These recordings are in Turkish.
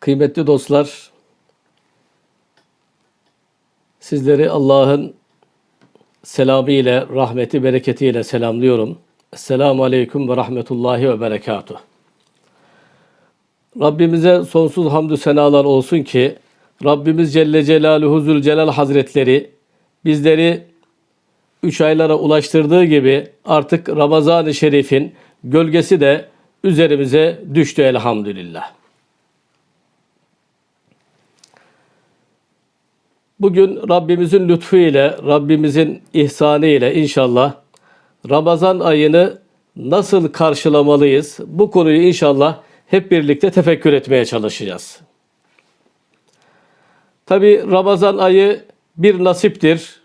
Kıymetli dostlar, sizleri Allah'ın selamı ile, rahmeti, bereketiyle selamlıyorum. Esselamu Aleyküm ve Rahmetullahi ve Berekatuhu. Rabbimize sonsuz hamdü senalar olsun ki Rabbimiz Celle Celaluhu Zülcelal Hazretleri bizleri üç aylara ulaştırdığı gibi artık Ramazan-ı Şerif'in gölgesi de üzerimize düştü elhamdülillah. Bugün Rabbimizin lütfu ile, Rabbimizin ihsanı ile inşallah Ramazan ayını nasıl karşılamalıyız? Bu konuyu inşallah hep birlikte tefekkür etmeye çalışacağız. Tabi Ramazan ayı bir nasiptir.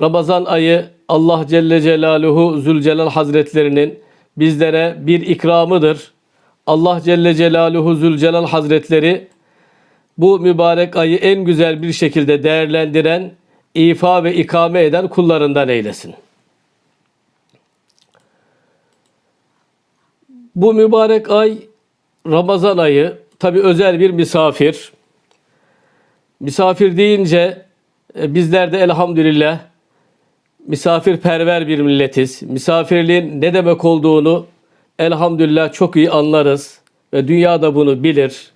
Ramazan ayı Allah Celle Celaluhu Zülcelal Hazretlerinin bizlere bir ikramıdır. Allah Celle Celaluhu Zülcelal Hazretleri bu mübarek ayı en güzel bir şekilde değerlendiren, ifa ve ikame eden kullarından eylesin. Bu mübarek ay Ramazan ayı tabi özel bir misafir. Misafir deyince e, bizler de elhamdülillah misafirperver bir milletiz. Misafirliğin ne demek olduğunu elhamdülillah çok iyi anlarız ve dünya da bunu bilir.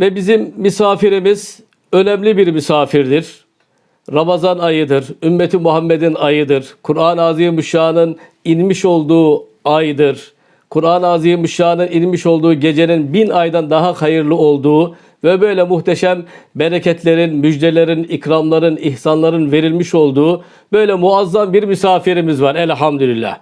Ve bizim misafirimiz önemli bir misafirdir. Ramazan ayıdır. Ümmeti Muhammed'in ayıdır. Kur'an-ı Azimüşşan'ın inmiş olduğu aydır. Kur'an-ı Azimüşşan'ın inmiş olduğu gecenin bin aydan daha hayırlı olduğu ve böyle muhteşem bereketlerin, müjdelerin, ikramların, ihsanların verilmiş olduğu böyle muazzam bir misafirimiz var elhamdülillah.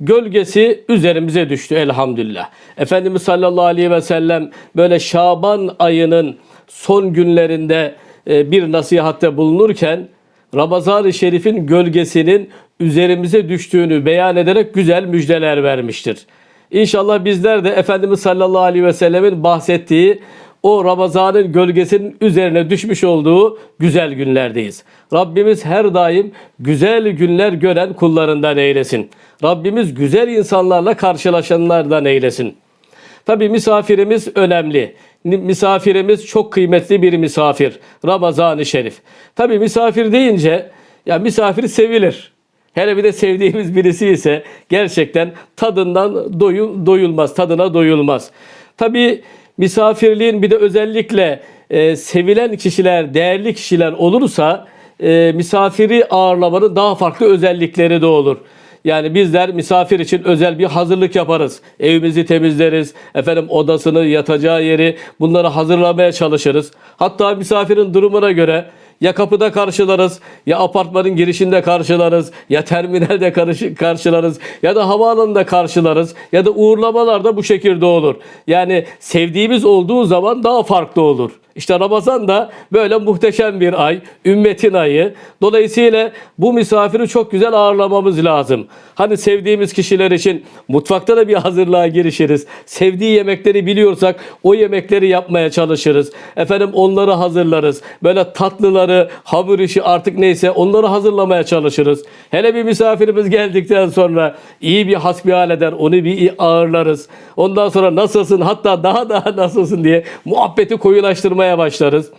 Gölgesi üzerimize düştü elhamdülillah. Efendimiz sallallahu aleyhi ve sellem böyle Şaban ayının son günlerinde e, bir nasihatte bulunurken Ramazan-ı Şerif'in gölgesinin üzerimize düştüğünü beyan ederek güzel müjdeler vermiştir. İnşallah bizler de Efendimiz sallallahu aleyhi ve sellemin bahsettiği o Ramazan'ın gölgesinin üzerine düşmüş olduğu güzel günlerdeyiz. Rabbimiz her daim güzel günler gören kullarından eylesin. Rabbimiz güzel insanlarla karşılaşanlardan eylesin. Tabi misafirimiz önemli. Misafirimiz çok kıymetli bir misafir. Ramazan-ı Şerif. Tabi misafir deyince ya misafir sevilir. Hele bir de sevdiğimiz birisi ise gerçekten tadından doyul, doyulmaz, tadına doyulmaz. Tabi misafirliğin bir de özellikle e, sevilen kişiler, değerli kişiler olursa e, misafiri ağırlamanın daha farklı özellikleri de olur. Yani bizler misafir için özel bir hazırlık yaparız. Evimizi temizleriz. Efendim odasını, yatacağı yeri bunları hazırlamaya çalışırız. Hatta misafirin durumuna göre ya kapıda karşılarız, ya apartmanın girişinde karşılarız, ya terminalde karşı, karşılarız, ya da havaalanında karşılarız, ya da uğurlamalar da bu şekilde olur. Yani sevdiğimiz olduğu zaman daha farklı olur. İşte Ramazan da böyle muhteşem bir ay, ümmetin ayı. Dolayısıyla bu misafiri çok güzel ağırlamamız lazım. Hani sevdiğimiz kişiler için mutfakta da bir hazırlığa girişiriz. Sevdiği yemekleri biliyorsak o yemekleri yapmaya çalışırız. Efendim onları hazırlarız. Böyle tatlıları, hamur işi artık neyse onları hazırlamaya çalışırız. Hele bir misafirimiz geldikten sonra iyi bir hasbihal eder, onu bir iyi ağırlarız. Ondan sonra nasılsın hatta daha daha nasılsın diye muhabbeti koyulaştırmaya başlarız.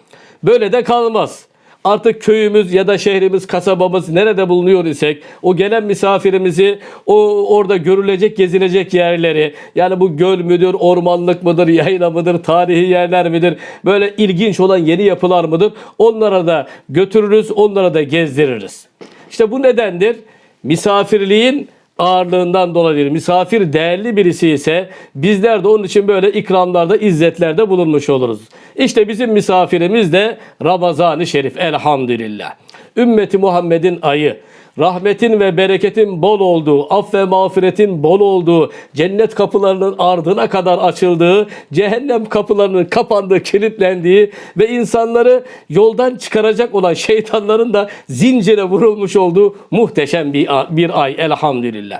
Böyle de kalmaz. Artık köyümüz ya da şehrimiz, kasabamız nerede bulunuyor isek o gelen misafirimizi o orada görülecek, gezilecek yerleri yani bu göl müdür, ormanlık mıdır, yayla mıdır, tarihi yerler midir, böyle ilginç olan yeni yapılar mıdır onlara da götürürüz, onlara da gezdiririz. İşte bu nedendir misafirliğin ağırlığından dolayı misafir değerli birisi ise bizler de onun için böyle ikramlarda, izzetlerde bulunmuş oluruz. İşte bizim misafirimiz de Ramazan-ı Şerif elhamdülillah. Ümmeti Muhammed'in ayı, rahmetin ve bereketin bol olduğu, af ve mağfiretin bol olduğu, cennet kapılarının ardına kadar açıldığı, cehennem kapılarının kapandığı, kilitlendiği ve insanları yoldan çıkaracak olan şeytanların da zincire vurulmuş olduğu muhteşem bir, bir ay elhamdülillah.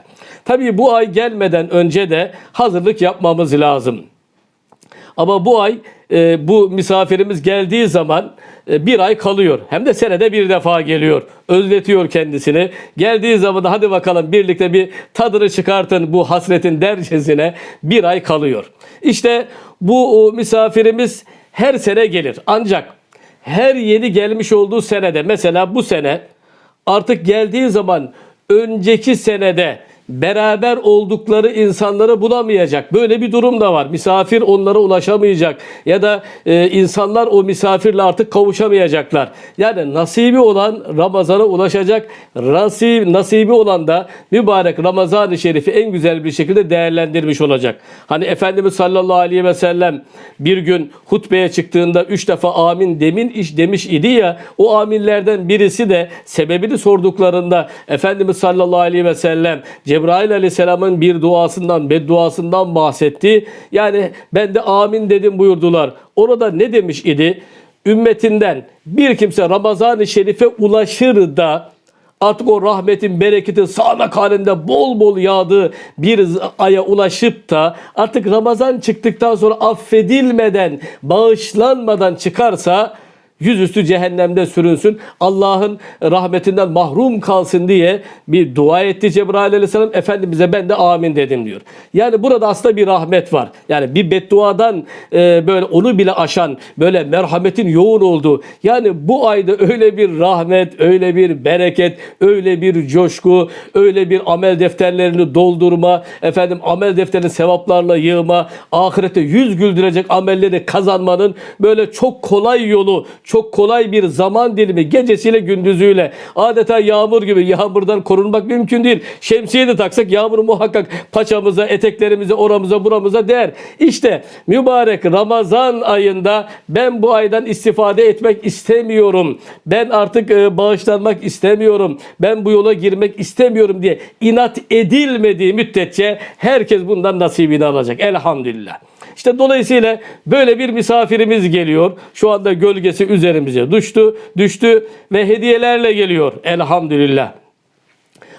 Tabii bu ay gelmeden önce de hazırlık yapmamız lazım. Ama bu ay e, bu misafirimiz geldiği zaman e, bir ay kalıyor. Hem de senede bir defa geliyor. Özletiyor kendisini. Geldiği zaman da hadi bakalım birlikte bir tadını çıkartın bu hasretin dercesine bir ay kalıyor. İşte bu o, misafirimiz her sene gelir. Ancak her yeni gelmiş olduğu senede mesela bu sene artık geldiği zaman önceki senede beraber oldukları insanları bulamayacak. Böyle bir durum da var. Misafir onlara ulaşamayacak ya da e, insanlar o misafirle artık kavuşamayacaklar. Yani nasibi olan Ramazan'a ulaşacak. Nasip, nasibi olan da mübarek Ramazan-ı Şerif'i en güzel bir şekilde değerlendirmiş olacak. Hani Efendimiz sallallahu aleyhi ve sellem bir gün hutbeye çıktığında üç defa amin demin iş demiş idi ya o aminlerden birisi de sebebini sorduklarında Efendimiz sallallahu aleyhi ve sellem Cebrail aleyhisselamın bir duasından bedduasından bahsetti. Yani ben de amin dedim buyurdular. Orada ne demiş idi? Ümmetinden bir kimse Ramazan-ı Şerif'e ulaşır da artık o rahmetin, bereketin sağanak halinde bol bol yağdığı bir aya ulaşıp da artık Ramazan çıktıktan sonra affedilmeden, bağışlanmadan çıkarsa yüzüstü cehennemde sürünsün. Allah'ın rahmetinden mahrum kalsın diye bir dua etti Cebrail aleyhisselam. Efendimiz'e ben de amin dedim diyor. Yani burada aslında bir rahmet var. Yani bir bedduadan e, böyle onu bile aşan böyle merhametin yoğun olduğu. Yani bu ayda öyle bir rahmet, öyle bir bereket, öyle bir coşku, öyle bir amel defterlerini doldurma, efendim amel defterini sevaplarla yığma, ahirette yüz güldürecek amelleri kazanmanın böyle çok kolay yolu, çok kolay bir zaman dilimi gecesiyle gündüzüyle adeta yağmur gibi yağmurdan korunmak mümkün değil. Şemsiye de taksak yağmur muhakkak paçamıza, eteklerimize, oramıza, buramıza der. İşte mübarek Ramazan ayında ben bu aydan istifade etmek istemiyorum. Ben artık e, bağışlanmak istemiyorum. Ben bu yola girmek istemiyorum diye inat edilmediği müddetçe herkes bundan nasibini alacak. Elhamdülillah. İşte dolayısıyla böyle bir misafirimiz geliyor. Şu anda gölgesi üzerimize düştü, düştü ve hediyelerle geliyor. Elhamdülillah.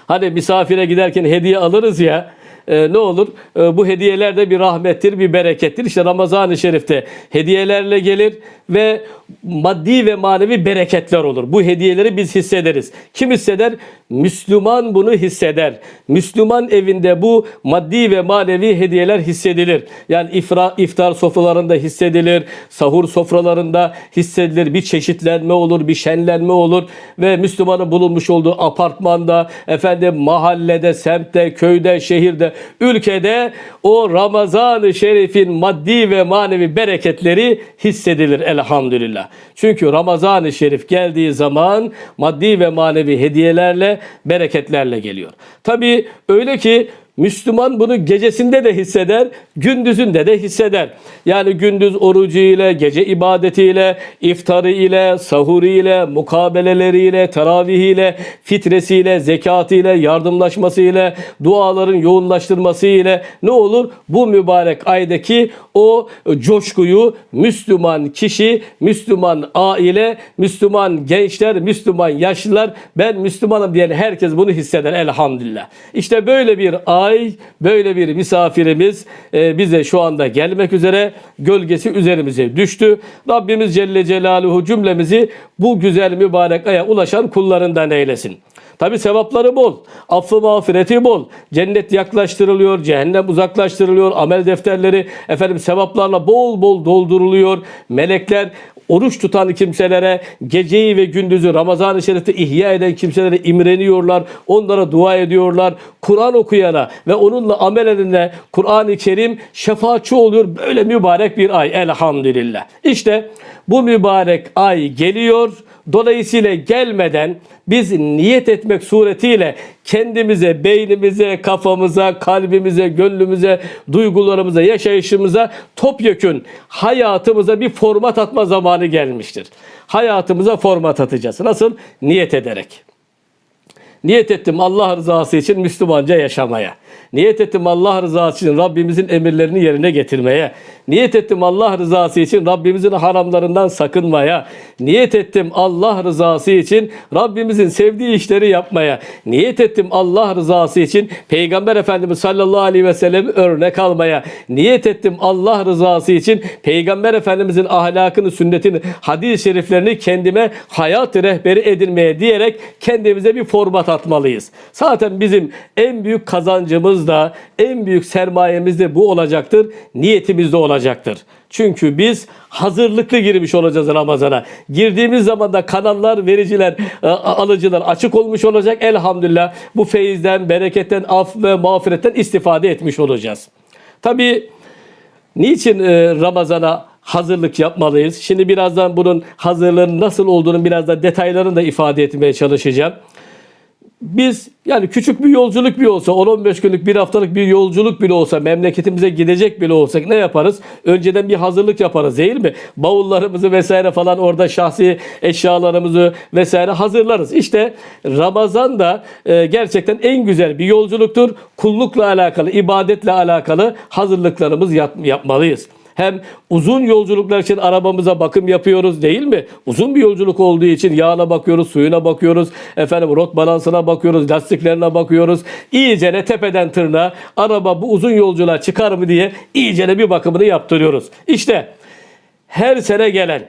Hani misafire giderken hediye alırız ya. E, ne olur? E, bu hediyeler de bir rahmettir, bir berekettir. İşte Ramazan-ı Şerif'te hediyelerle gelir ve maddi ve manevi bereketler olur. Bu hediyeleri biz hissederiz. Kim hisseder? Müslüman bunu hisseder. Müslüman evinde bu maddi ve manevi hediyeler hissedilir. Yani ifra, iftar sofralarında hissedilir, sahur sofralarında hissedilir. Bir çeşitlenme olur, bir şenlenme olur ve Müslümanın bulunmuş olduğu apartmanda, efendim mahallede, semtte, köyde, şehirde, ülkede o Ramazan-ı Şerif'in maddi ve manevi bereketleri hissedilir elhamdülillah. Çünkü Ramazan-ı Şerif geldiği zaman maddi ve manevi hediyelerle, bereketlerle geliyor. Tabii öyle ki Müslüman bunu gecesinde de hisseder, gündüzünde de hisseder. Yani gündüz orucu ile, gece ibadetiyle, iftarı ile, sahuru ile, mukabeleleriyle, teravihiyle, fitresiyle, zekatıyla, yardımlaşmasıyla, duaların yoğunlaştırması ile ne olur? Bu mübarek aydaki o coşkuyu Müslüman kişi, Müslüman aile, Müslüman gençler, Müslüman yaşlılar, ben Müslümanım diyen herkes bunu hisseder elhamdülillah. İşte böyle bir ay, böyle bir misafirimiz e, bize şu anda gelmek üzere gölgesi üzerimize düştü. Rabbimiz Celle Celaluhu cümlemizi bu güzel mübarek aya ulaşan kullarından eylesin. Tabi sevapları bol, affı mağfireti bol. Cennet yaklaştırılıyor, cehennem uzaklaştırılıyor. Amel defterleri efendim sevaplarla bol bol dolduruluyor. Melekler oruç tutan kimselere geceyi ve gündüzü Ramazan-ı Şerif'te ihya eden kimselere imreniyorlar. Onlara dua ediyorlar. Kur'an okuyana ve onunla amel edene Kur'an-ı Kerim şefaatçi oluyor. Böyle mübarek bir ay elhamdülillah. İşte bu mübarek ay geliyor. Dolayısıyla gelmeden biz niyet etmek suretiyle kendimize, beynimize, kafamıza, kalbimize, gönlümüze, duygularımıza, yaşayışımıza topyekün hayatımıza bir format atma zamanı gelmiştir. Hayatımıza format atacağız. Nasıl? Niyet ederek. Niyet ettim Allah rızası için Müslümanca yaşamaya. Niyet ettim Allah rızası için Rabbimizin emirlerini yerine getirmeye. Niyet ettim Allah rızası için Rabbimizin haramlarından sakınmaya. Niyet ettim Allah rızası için Rabbimizin sevdiği işleri yapmaya. Niyet ettim Allah rızası için Peygamber Efendimiz sallallahu aleyhi ve sellem örnek almaya. Niyet ettim Allah rızası için Peygamber Efendimizin ahlakını, sünnetini, hadis-i şeriflerini kendime hayat rehberi edinmeye diyerek kendimize bir format atmalıyız. Zaten bizim en büyük kazancımız da en büyük sermayemiz de bu olacaktır. Niyetimiz de olacaktır. Çünkü biz hazırlıklı girmiş olacağız Ramazan'a. Girdiğimiz zaman da kanallar, vericiler, e, alıcılar açık olmuş olacak. Elhamdülillah bu feyizden, bereketten, af ve mağfiretten istifade etmiş olacağız. Tabii Niçin e, Ramazan'a hazırlık yapmalıyız? Şimdi birazdan bunun hazırlığının nasıl olduğunu biraz da detaylarını da ifade etmeye çalışacağım. Biz yani küçük bir yolculuk bile olsa 10-15 günlük bir haftalık bir yolculuk bile olsa memleketimize gidecek bile olsak ne yaparız? Önceden bir hazırlık yaparız değil mi? Bavullarımızı vesaire falan orada şahsi eşyalarımızı vesaire hazırlarız. İşte Ramazan da e, gerçekten en güzel bir yolculuktur. Kullukla alakalı, ibadetle alakalı hazırlıklarımız yap- yapmalıyız. Hem uzun yolculuklar için arabamıza bakım yapıyoruz değil mi? Uzun bir yolculuk olduğu için yağına bakıyoruz, suyuna bakıyoruz, efendim rot balansına bakıyoruz, lastiklerine bakıyoruz. İyicene tepeden tırnağa araba bu uzun yolculuğa çıkar mı diye iyicene bir bakımını yaptırıyoruz. İşte her sene gelen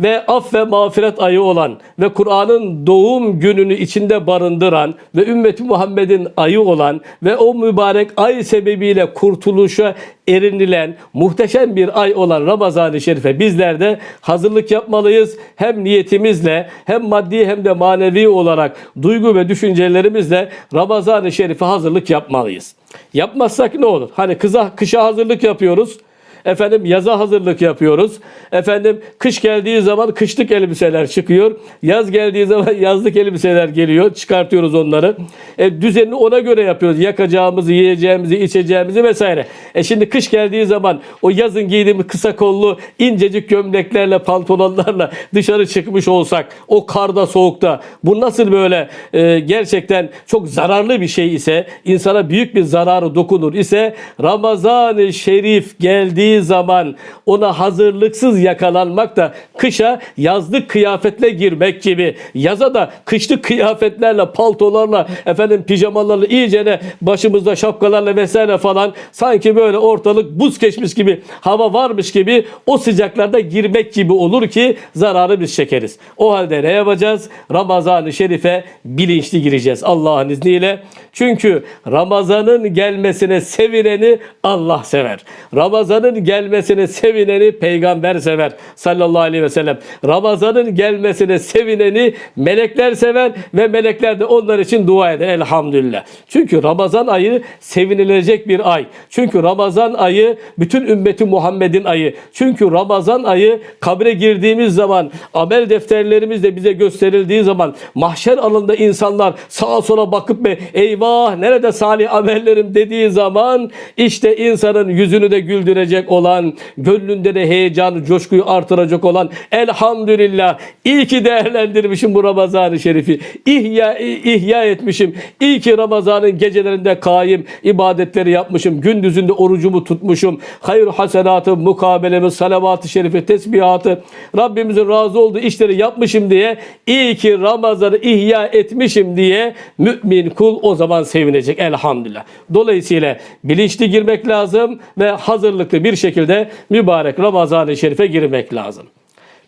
ve af ve mağfiret ayı olan ve Kur'an'ın doğum gününü içinde barındıran ve ümmeti Muhammed'in ayı olan ve o mübarek ay sebebiyle kurtuluşa erinilen muhteşem bir ay olan Ramazan-ı Şerif'e bizler de hazırlık yapmalıyız. Hem niyetimizle hem maddi hem de manevi olarak duygu ve düşüncelerimizle Ramazan-ı Şerif'e hazırlık yapmalıyız. Yapmazsak ne olur? Hani kıza, kışa hazırlık yapıyoruz. Efendim yaza hazırlık yapıyoruz. Efendim kış geldiği zaman kışlık elbiseler çıkıyor. Yaz geldiği zaman yazlık elbiseler geliyor. Çıkartıyoruz onları. E, düzenini ona göre yapıyoruz. Yakacağımızı, yiyeceğimizi, içeceğimizi vesaire. E şimdi kış geldiği zaman o yazın giydiğimiz kısa kollu incecik gömleklerle, pantolonlarla dışarı çıkmış olsak o karda, soğukta bu nasıl böyle e, gerçekten çok zararlı bir şey ise insana büyük bir zararı dokunur ise Ramazan-ı Şerif geldiği zaman ona hazırlıksız yakalanmak da kışa yazlık kıyafetle girmek gibi. Yaza da kışlık kıyafetlerle, paltolarla, efendim pijamalarla iyicene başımızda şapkalarla vesaire falan sanki böyle ortalık buz geçmiş gibi hava varmış gibi o sıcaklarda girmek gibi olur ki zararı biz çekeriz. O halde ne yapacağız? Ramazan-ı Şerif'e bilinçli gireceğiz Allah'ın izniyle. Çünkü Ramazan'ın gelmesine sevineni Allah sever. Ramazan'ın gelmesine sevineni peygamber sever sallallahu aleyhi ve sellem. Ramazan'ın gelmesine sevineni melekler sever ve melekler de onlar için dua eder elhamdülillah. Çünkü Ramazan ayı sevinilecek bir ay. Çünkü Ramazan ayı bütün ümmeti Muhammed'in ayı. Çünkü Ramazan ayı kabre girdiğimiz zaman amel defterlerimiz de bize gösterildiği zaman mahşer alanında insanlar sağa sola bakıp ve eyvah nerede salih amellerim dediği zaman işte insanın yüzünü de güldürecek olan, gönlünde de heyecanı, coşkuyu artıracak olan elhamdülillah iyi ki değerlendirmişim bu Ramazan-ı Şerif'i. İhya, ihya etmişim. İyi ki Ramazan'ın gecelerinde kaim ibadetleri yapmışım. Gündüzünde orucumu tutmuşum. Hayır hasenatı, mukabelemi, salavat-ı şerifi, tesbihatı, Rabbimizin razı olduğu işleri yapmışım diye iyi ki Ramazan'ı ihya etmişim diye mümin kul o zaman sevinecek elhamdülillah. Dolayısıyla bilinçli girmek lazım ve hazırlıklı bir şekilde mübarek Ramazan-ı Şerif'e girmek lazım.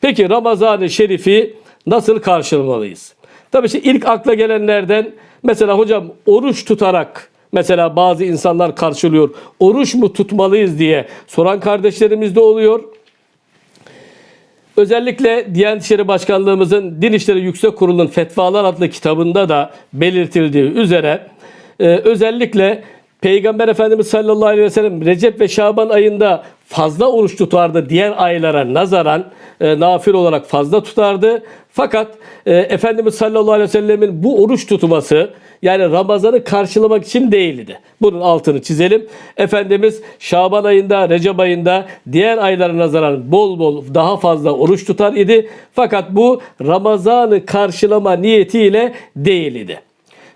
Peki Ramazan-ı Şerif'i nasıl karşılamalıyız? Tabii işte ilk akla gelenlerden mesela hocam oruç tutarak mesela bazı insanlar karşılıyor. Oruç mu tutmalıyız diye soran kardeşlerimiz de oluyor. Özellikle Diyanet İşleri Başkanlığımızın Din İşleri Yüksek Kurulu'nun Fetvalar adlı kitabında da belirtildiği üzere e, özellikle Peygamber Efendimiz sallallahu aleyhi ve sellem Recep ve Şaban ayında fazla oruç tutardı diğer aylara nazaran e, nafil olarak fazla tutardı. Fakat e, Efendimiz sallallahu aleyhi ve sellemin bu oruç tutması yani Ramazan'ı karşılamak için değildi. Bunun altını çizelim. Efendimiz Şaban ayında, Recep ayında diğer aylara nazaran bol bol daha fazla oruç tutar idi. Fakat bu Ramazan'ı karşılama niyetiyle değil idi.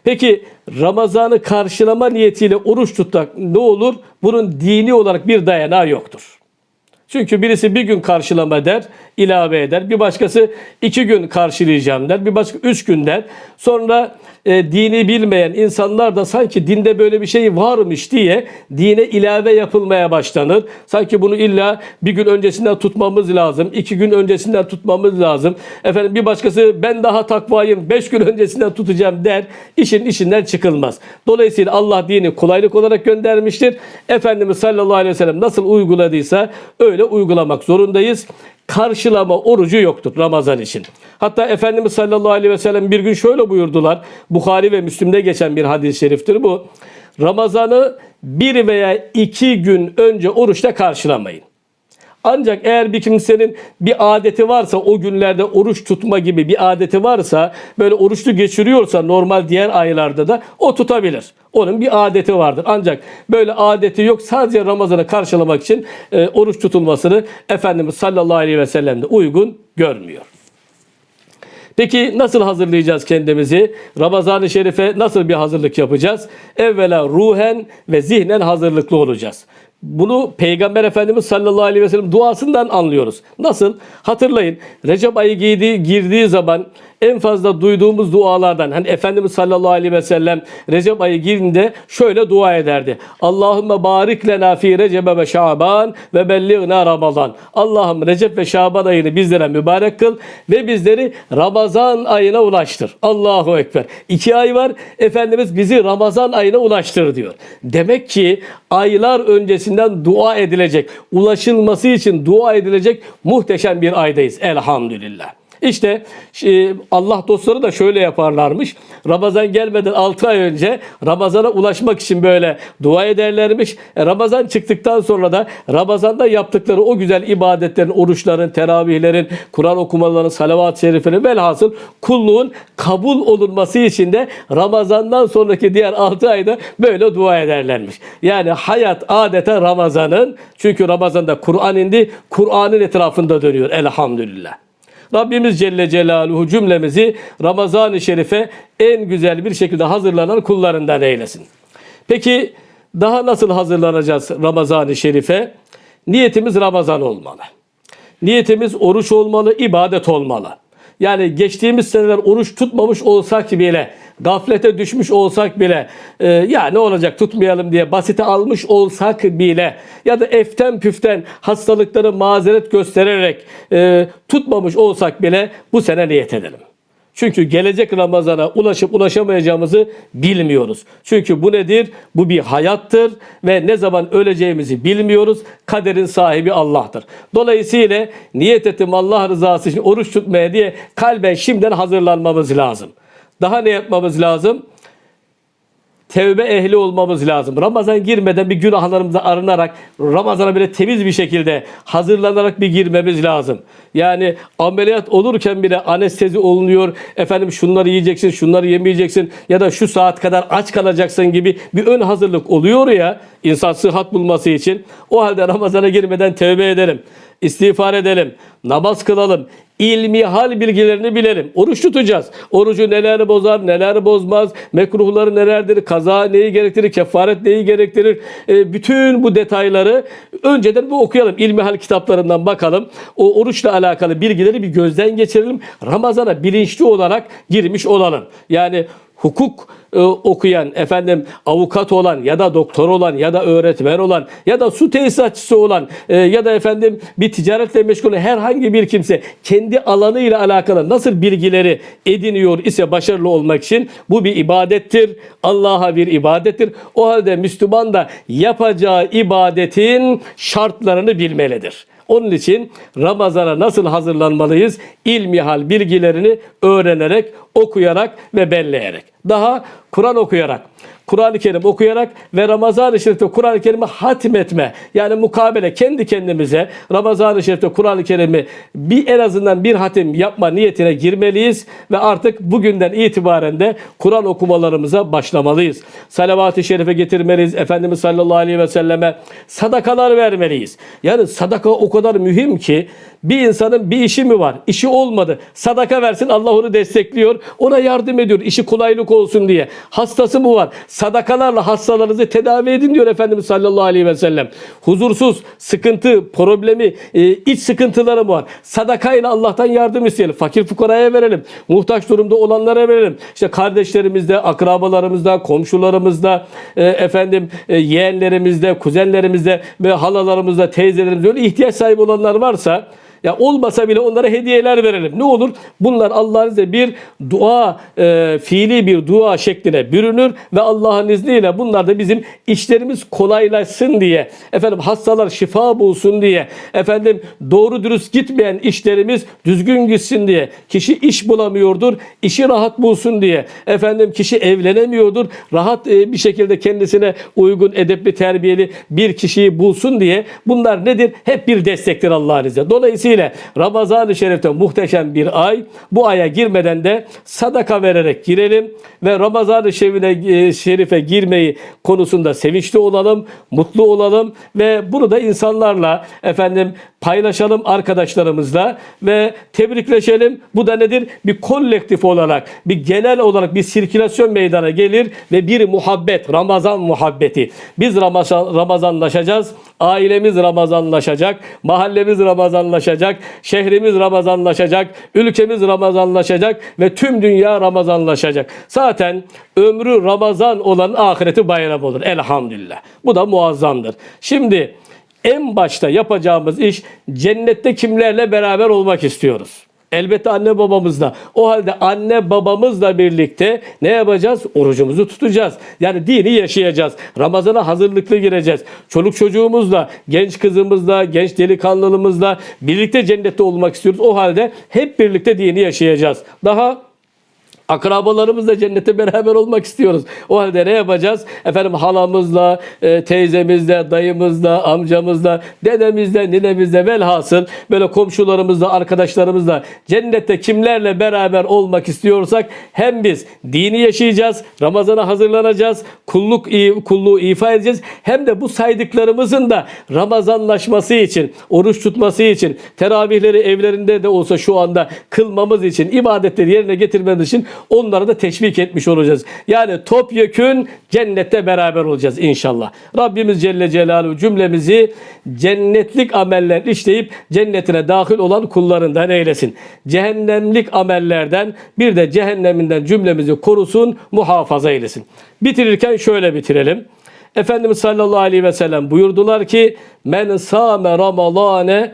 Peki Ramazan'ı karşılama niyetiyle oruç tutmak ne olur? Bunun dini olarak bir dayanağı yoktur. Çünkü birisi bir gün karşılama der, ilave eder. Bir başkası iki gün karşılayacağım der. Bir başka üç gün der. Sonra e, dini bilmeyen insanlar da sanki dinde böyle bir şey varmış diye dine ilave yapılmaya başlanır. Sanki bunu illa bir gün öncesinden tutmamız lazım. iki gün öncesinden tutmamız lazım. Efendim bir başkası ben daha takvayım beş gün öncesinden tutacağım der. İşin işinden çıkılmaz. Dolayısıyla Allah dini kolaylık olarak göndermiştir. Efendimiz sallallahu aleyhi ve sellem nasıl uyguladıysa öyle uygulamak zorundayız. Karşılama orucu yoktur Ramazan için. Hatta Efendimiz sallallahu aleyhi ve sellem bir gün şöyle buyurdular. Bukhari ve Müslim'de geçen bir hadis-i şeriftir bu. Ramazan'ı bir veya iki gün önce oruçla karşılamayın. Ancak eğer bir kimsenin bir adeti varsa o günlerde oruç tutma gibi bir adeti varsa böyle oruçlu geçiriyorsa normal diğer aylarda da o tutabilir. Onun bir adeti vardır. Ancak böyle adeti yok sadece Ramazan'ı karşılamak için e, oruç tutulmasını Efendimiz sallallahu aleyhi ve sellem de uygun görmüyor. Peki nasıl hazırlayacağız kendimizi? Ramazan-ı Şerif'e nasıl bir hazırlık yapacağız? Evvela ruhen ve zihnen hazırlıklı olacağız. Bunu Peygamber Efendimiz sallallahu aleyhi ve sellem duasından anlıyoruz. Nasıl? Hatırlayın Recep ayı girdiği, girdiği zaman en fazla duyduğumuz dualardan hani Efendimiz sallallahu aleyhi ve sellem Recep ayı girdiğinde şöyle dua ederdi. Allahümme barik lena fi Recebe ve Şaban ve belliğna Ramazan. Allah'ım Recep ve Şaban ayını bizlere mübarek kıl ve bizleri Ramazan ayına ulaştır. Allahu Ekber. İki ay var. Efendimiz bizi Ramazan ayına ulaştır diyor. Demek ki aylar öncesinden dua edilecek, ulaşılması için dua edilecek muhteşem bir aydayız. Elhamdülillah. İşte e, Allah dostları da şöyle yaparlarmış. Ramazan gelmeden 6 ay önce Ramazan'a ulaşmak için böyle dua ederlermiş. E, Ramazan çıktıktan sonra da Ramazan'da yaptıkları o güzel ibadetlerin, oruçların, teravihlerin, Kur'an okumaların, salavat-ı şeriflerin velhasıl kulluğun kabul olunması için de Ramazan'dan sonraki diğer 6 ayda böyle dua ederlermiş. Yani hayat adeta Ramazan'ın çünkü Ramazan'da Kur'an indi, Kur'an'ın etrafında dönüyor elhamdülillah. Rabbimiz Celle Celaluhu cümlemizi Ramazan-ı Şerif'e en güzel bir şekilde hazırlanan kullarından eylesin. Peki daha nasıl hazırlanacağız Ramazan-ı Şerif'e? Niyetimiz Ramazan olmalı. Niyetimiz oruç olmalı, ibadet olmalı. Yani geçtiğimiz seneler oruç tutmamış olsak bile, gaflete düşmüş olsak bile, e, ya ne olacak tutmayalım diye basite almış olsak bile ya da eften püften hastalıkları mazeret göstererek e, tutmamış olsak bile bu sene niyet edelim. Çünkü gelecek Ramazan'a ulaşıp ulaşamayacağımızı bilmiyoruz. Çünkü bu nedir? Bu bir hayattır ve ne zaman öleceğimizi bilmiyoruz. Kaderin sahibi Allah'tır. Dolayısıyla niyet ettim Allah rızası için oruç tutmaya diye kalben şimdiden hazırlanmamız lazım. Daha ne yapmamız lazım? Tevbe ehli olmamız lazım. Ramazan girmeden bir günahlarımıza arınarak Ramazan'a böyle temiz bir şekilde hazırlanarak bir girmemiz lazım. Yani ameliyat olurken bile anestezi olunuyor. Efendim şunları yiyeceksin, şunları yemeyeceksin ya da şu saat kadar aç kalacaksın gibi bir ön hazırlık oluyor ya insan sıhhat bulması için. O halde Ramazan'a girmeden tevbe edelim. İstiğfar edelim, namaz kılalım, ilmi hal bilgilerini bilelim. Oruç tutacağız. Orucu neler bozar, neler bozmaz, mekruhları nelerdir, kaza neyi gerektirir, kefaret neyi gerektirir. E, bütün bu detayları önceden bir okuyalım. İlmi hal kitaplarından bakalım. O oruçla alakalı bilgileri bir gözden geçirelim. Ramazana bilinçli olarak girmiş olalım. Yani hukuk e, okuyan, efendim avukat olan ya da doktor olan ya da öğretmen olan ya da su tesisatçısı olan e, ya da efendim bir ticaretle meşgul olan herhangi bir kimse kendi alanıyla alakalı nasıl bilgileri ediniyor ise başarılı olmak için bu bir ibadettir. Allah'a bir ibadettir. O halde Müslüman da yapacağı ibadetin şartlarını bilmelidir. Onun için Ramazan'a nasıl hazırlanmalıyız? İlmihal bilgilerini öğrenerek, okuyarak ve belleyerek. Daha Kur'an okuyarak, Kur'an-ı Kerim okuyarak ve Ramazan-ı Şerif'te Kur'an-ı Kerim'i hatmetme. Yani mukabele kendi kendimize Ramazan-ı Şerif'te Kur'an-ı Kerim'i bir en azından bir hatim yapma niyetine girmeliyiz ve artık bugünden itibaren de Kur'an okumalarımıza başlamalıyız. Salavat-ı şerife getirmeliyiz. Efendimiz sallallahu aleyhi ve selleme sadakalar vermeliyiz. Yani sadaka o kadar mühim ki bir insanın bir işi mi var? İşi olmadı. Sadaka versin Allah onu destekliyor. Ona yardım ediyor. İşi kolaylık olsun diye. Hastası mı var? Sadakalarla hastalarınızı tedavi edin diyor Efendimiz sallallahu aleyhi ve sellem. Huzursuz, sıkıntı, problemi, e, iç sıkıntıları var? Sadakayla Allah'tan yardım isteyelim. Fakir fukaraya verelim. Muhtaç durumda olanlara verelim. İşte kardeşlerimizde, akrabalarımızda, komşularımızda, e, efendim e, yeğenlerimizde, kuzenlerimizde ve halalarımızda, teyzelerimizde öyle ihtiyaç sahibi olanlar varsa ya olmasa bile onlara hediyeler verelim. Ne olur? Bunlar Allah'ın izniyle bir dua, e, fiili bir dua şekline bürünür ve Allah'ın izniyle bunlar da bizim işlerimiz kolaylaşsın diye, efendim hastalar şifa bulsun diye, efendim doğru dürüst gitmeyen işlerimiz düzgün gitsin diye, kişi iş bulamıyordur, işi rahat bulsun diye, efendim kişi evlenemiyordur, rahat e, bir şekilde kendisine uygun, edepli, terbiyeli bir kişiyi bulsun diye bunlar nedir? Hep bir destektir Allah'ın izniyle. Dolayısıyla Ramazan-ı Şerif'te muhteşem bir ay. Bu aya girmeden de sadaka vererek girelim ve Ramazan-ı Şerif'e, e, Şerif'e girmeyi konusunda sevinçli olalım, mutlu olalım ve bunu da insanlarla efendim paylaşalım arkadaşlarımızla ve tebrikleşelim. Bu da nedir? Bir kolektif olarak, bir genel olarak bir sirkülasyon meydana gelir ve bir muhabbet, Ramazan muhabbeti. Biz Ramazan, Ramazanlaşacağız, ailemiz Ramazanlaşacak, mahallemiz Ramazanlaşacak, şehrimiz Ramazanlaşacak, ülkemiz Ramazanlaşacak ve tüm dünya Ramazanlaşacak. Zaten ömrü Ramazan olan ahireti bayram olur. Elhamdülillah. Bu da muazzamdır. Şimdi en başta yapacağımız iş cennette kimlerle beraber olmak istiyoruz. Elbette anne babamızla. O halde anne babamızla birlikte ne yapacağız? Orucumuzu tutacağız. Yani dini yaşayacağız. Ramazana hazırlıklı gireceğiz. Çoluk çocuğumuzla, genç kızımızla, genç delikanlılığımızla birlikte cennette olmak istiyoruz. O halde hep birlikte dini yaşayacağız. Daha Akrabalarımızla cennete beraber olmak istiyoruz. O halde ne yapacağız? Efendim halamızla, e, teyzemizle, dayımızla, amcamızla, dedemizle, ninemizle velhasıl böyle komşularımızla, arkadaşlarımızla cennette kimlerle beraber olmak istiyorsak hem biz dini yaşayacağız, Ramazana hazırlanacağız, kulluk kulluğu ifa edeceğiz. Hem de bu saydıklarımızın da Ramazanlaşması için, oruç tutması için, teravihleri evlerinde de olsa şu anda kılmamız için, ibadetleri yerine getirmemiz için onları da teşvik etmiş olacağız. Yani topyekün cennette beraber olacağız inşallah. Rabbimiz Celle Celaluhu cümlemizi cennetlik ameller işleyip cennetine dahil olan kullarından eylesin. Cehennemlik amellerden bir de cehenneminden cümlemizi korusun, muhafaza eylesin. Bitirirken şöyle bitirelim. Efendimiz sallallahu aleyhi ve sellem buyurdular ki men sâme ramalâne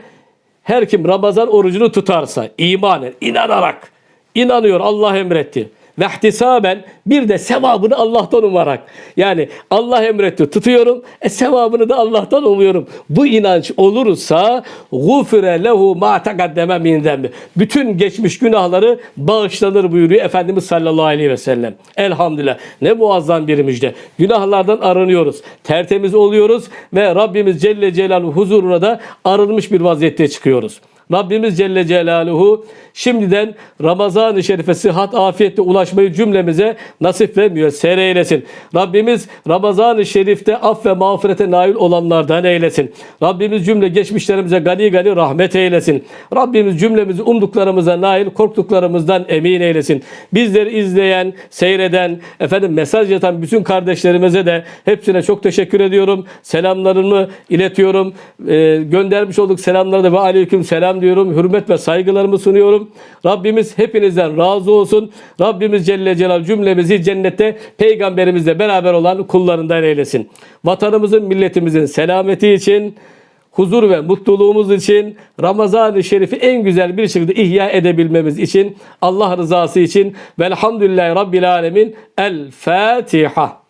her kim Ramazan orucunu tutarsa imanen, inanarak inanıyor Allah emretti. Ve ihtisaben bir de sevabını Allah'tan umarak. Yani Allah emretti tutuyorum. E sevabını da Allah'tan umuyorum. Bu inanç olursa gufire lehu ma taqaddeme min zembi. Bütün geçmiş günahları bağışlanır buyuruyor Efendimiz sallallahu aleyhi ve sellem. Elhamdülillah. Ne muazzam bir müjde. Günahlardan arınıyoruz. Tertemiz oluyoruz ve Rabbimiz Celle Celaluhu huzuruna da arınmış bir vaziyette çıkıyoruz. Rabbimiz Celle Celaluhu şimdiden Ramazan-ı Şerif'e sıhhat afiyetle ulaşmayı cümlemize nasip ve müyesser eylesin. Rabbimiz Ramazan-ı Şerif'te af ve mağfirete nail olanlardan eylesin. Rabbimiz cümle geçmişlerimize gani gani rahmet eylesin. Rabbimiz cümlemizi umduklarımıza nail, korktuklarımızdan emin eylesin. Bizleri izleyen, seyreden, efendim mesaj yatan bütün kardeşlerimize de hepsine çok teşekkür ediyorum. Selamlarımı iletiyorum. Ee, göndermiş olduk selamları da ve aleyküm selam diyorum. Hürmet ve saygılarımı sunuyorum. Rabbimiz hepinizden razı olsun. Rabbimiz Celle Celal cümlemizi cennette peygamberimizle beraber olan kullarından eylesin. Vatanımızın, milletimizin selameti için huzur ve mutluluğumuz için Ramazan-ı Şerif'i en güzel bir şekilde ihya edebilmemiz için Allah rızası için velhamdülillahi Rabbil Alemin El Fatiha.